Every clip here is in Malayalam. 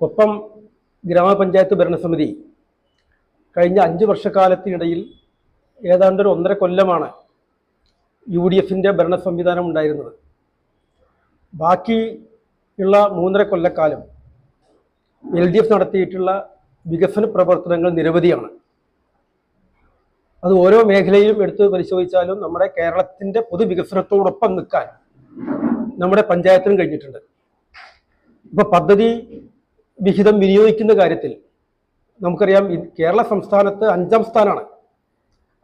കൊപ്പം ഗ്രാമപഞ്ചായത്ത് ഭരണസമിതി കഴിഞ്ഞ അഞ്ച് വർഷക്കാലത്തിനിടയിൽ ഏതാണ്ട് ഒരു ഒന്നര കൊല്ലമാണ് യു ഡി എഫിന്റെ ഭരണ സംവിധാനം ഉണ്ടായിരുന്നത്. ബാക്കി ഉള്ള മൂന്നര കൊല്ലക്കാലം എൽ ഡി എഫ് നടത്തിയിട്ടുള്ള വികസന പ്രവർത്തനങ്ങൾ നിരവധിയാണ്. അത് ഓരോ മേഖലയിലും എടുത്ത് പരിശോധിച്ചാലും നമ്മുടെ കേരളത്തിന്റെ പൊതുവികസനത്തോടൊപ്പം നിൽക്കാൻ നമ്മുടെ പഞ്ചായത്തിനും കഴിഞ്ഞിട്ടുണ്ട്. ഇപ്പോൾ പദ്ധതി വിഹിതം വിനിയോഗിക്കുന്ന കാര്യത്തിൽ നമുക്കറിയാം കേരള സംസ്ഥാനത്ത് അഞ്ചാം സ്ഥാനമാണ്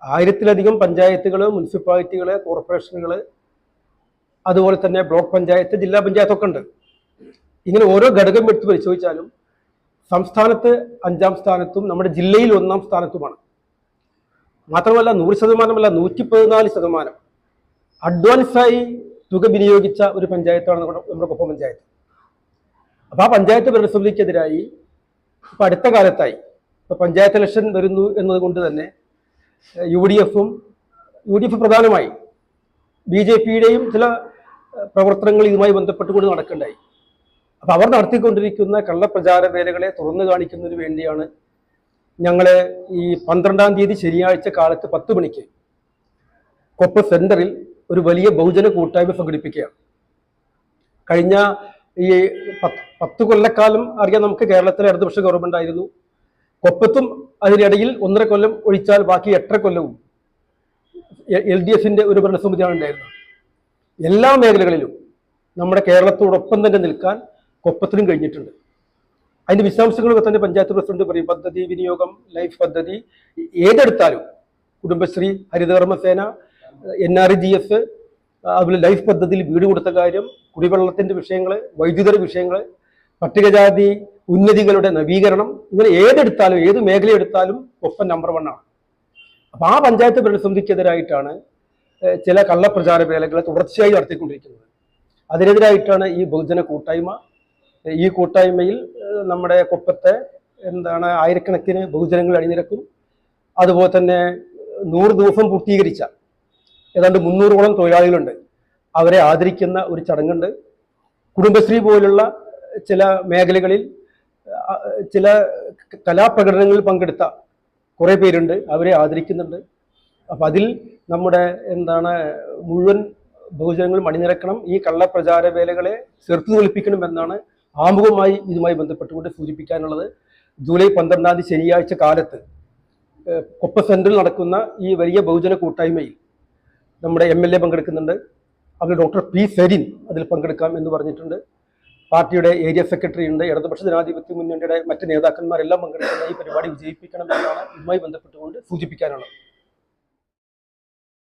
ആയിരത്തിലധികം പഞ്ചായത്തുകൾ മുനിസിപ്പാലിറ്റികൾ കോർപ്പറേഷനുകൾ അതുപോലെ തന്നെ ബ്ലോക്ക് പഞ്ചായത്ത് ജില്ലാ പഞ്ചായത്തൊക്കെ ഉണ്ട്. ഇങ്ങനെ ഓരോ ഘടകം എടുത്ത് പരിശോധിച്ചാലും സംസ്ഥാനത്ത് അഞ്ചാം സ്ഥാനത്തും നമ്മുടെ ജില്ലയിൽ ഒന്നാം സ്ഥാനത്തുമാണ്. മാത്രമല്ല നൂറ് ശതമാനമല്ല നൂറ്റി പതിനാല് ശതമാനം അഡ്വാൻസായി തുക വിനിയോഗിച്ച ഒരു പഞ്ചായത്താണ് നമ്മുടെ കൊപ്പം പഞ്ചായത്ത്. അപ്പോൾ ആ പഞ്ചായത്ത് ഭരണസമിതിക്കെതിരായി ഇപ്പം അടുത്ത കാലത്തായി ഇപ്പം പഞ്ചായത്ത് ഇലക്ഷൻ വരുന്നു എന്നതുകൊണ്ട് തന്നെ യു ഡി എഫും യു ഡി എഫ് പ്രധാനമായി ബി ജെ പിയുടെയും ചില പ്രവർത്തനങ്ങൾ ഇതുമായി ബന്ധപ്പെട്ടുകൊണ്ട് നടക്കണ്ടായി. അപ്പോൾ അവർ നടത്തിക്കൊണ്ടിരിക്കുന്ന കള്ളപ്രചാര വേലകളെ തുറന്നു കാണിക്കുന്നതിന് വേണ്ടിയാണ് ഞങ്ങൾ ഈ പന്ത്രണ്ടാം തീയതി ശനിയാഴ്ച കാലത്ത് പത്ത് മണിക്ക് കൊപ്പ സെന്ററിൽ ഒരു വലിയ ബഹുജന കൂട്ടായ്മ സംഘടിപ്പിക്കുകയാണ്. കഴിഞ്ഞ ഈ പത്ത് പത്ത് കൊല്ലക്കാലം അറിയാം നമുക്ക് കേരളത്തിലെ ഇടതുപക്ഷ ഗവൺമെന്റ് ആയിരുന്നു. കൊപ്പത്തും അതിനിടയിൽ ഒന്നര കൊല്ലം ഒഴിച്ചാൽ ബാക്കി എട്ടര കൊല്ലവും എൽ ഡി എഫിന്റെ ഒരു ഭരണസമിതിയാണ് ഉണ്ടായിരുന്നത്. എല്ലാ മേഖലകളിലും നമ്മുടെ കേരളത്തോടൊപ്പം തന്നെ നിൽക്കാൻ കൊപ്പത്തിനും കഴിഞ്ഞിട്ടുണ്ട്. അതിന്റെ വിശദാംശങ്ങളൊക്കെ തന്നെ പഞ്ചായത്ത് പ്രസിഡന്റ് പറയും. പദ്ധതി വിനിയോഗം ലൈഫ് പദ്ധതി ഏതെടുത്താലും Kudumbashree Harithakarmasena N R G S അതുപോലെ ലൈഫ് പദ്ധതിയിൽ വീട് കൊടുത്ത കാര്യം കുടിവെള്ളത്തിന്റെ വിഷയങ്ങൾ വൈദ്യുതര വിഷയങ്ങൾ പട്ടികജാതി ഉന്നതികളുടെ നവീകരണം ഇങ്ങനെ ഏതെടുത്താലും ഏത് മേഖല എടുത്താലും ഒപ്പം നമ്പർ വൺ ആണ്. അപ്പൊ ആ പഞ്ചായത്ത് പ്രതിസന്ധിക്കെതിരായിട്ടാണ് ചില കള്ളപ്രചാര വേലകളെ തുടർച്ചയായി നടത്തിക്കൊണ്ടിരിക്കുന്നത്. അതിനെതിരായിട്ടാണ് ഈ ബഹുജന കൂട്ടായ്മ. ഈ കൂട്ടായ്മയിൽ നമ്മുടെ കൊപ്പത്തെ എന്താണ് ആയിരക്കണക്കിന് ബഹുജനങ്ങൾ അണിനിരക്കും. അതുപോലെ തന്നെ നൂറ് ദിവസം പൂർത്തീകരിച്ച ഏതാണ്ട് മുന്നൂറോളം തൊഴിലാളികളുണ്ട്. അവരെ ആദരിക്കുന്ന ഒരു ചടങ്ങുണ്ട്. കുടുംബശ്രീ പോലുള്ള ചില മേഖലകളിൽ ചില കലാപ്രകടനങ്ങളിൽ പങ്കെടുത്ത കുറേ പേരുണ്ട് അവരെ ആദരിക്കുന്നുണ്ട്. അപ്പം അതിൽ നമ്മുടെ എന്താണ് മുഴുവൻ ബഹുജനങ്ങളും അണിനിരക്കണം ഈ കള്ളപ്രചാര വേലകളെ ചെറുത്തു തോൽപ്പിക്കണം എന്നാണ് ആമുഖമായി ഇതുമായി ബന്ധപ്പെട്ടുകൊണ്ട് സൂചിപ്പിക്കാനുള്ളത്. ജൂലൈ പന്ത്രണ്ടാം തീയതി ശനിയാഴ്ച കാലത്ത് കൊപ്പ സെന്ററിൽ നടക്കുന്ന ഈ വലിയ ബഹുജന കൂട്ടായ്മയിൽ നമ്മുടെ എം എൽ എ പങ്കെടുക്കുന്നുണ്ട്. അതിൽ ഡോക്ടർ പി സെരിൻ അതിൽ പങ്കെടുക്കാം എന്ന് പറഞ്ഞിട്ടുണ്ട്. പാർട്ടിയുടെ ഏരിയ സെക്രട്ടറി ഉണ്ട്. ഇടതുപക്ഷ ജനാധിപത്യ മുന്നണിയുടെ മറ്റ് നേതാക്കന്മാരെല്ലാം പങ്കെടുക്കുന്ന ഈ പരിപാടി വിജയിപ്പിക്കണം എന്നാണ് ഇതുമായി ബന്ധപ്പെട്ടുകൊണ്ട് സൂചിപ്പിക്കാനുള്ളത്.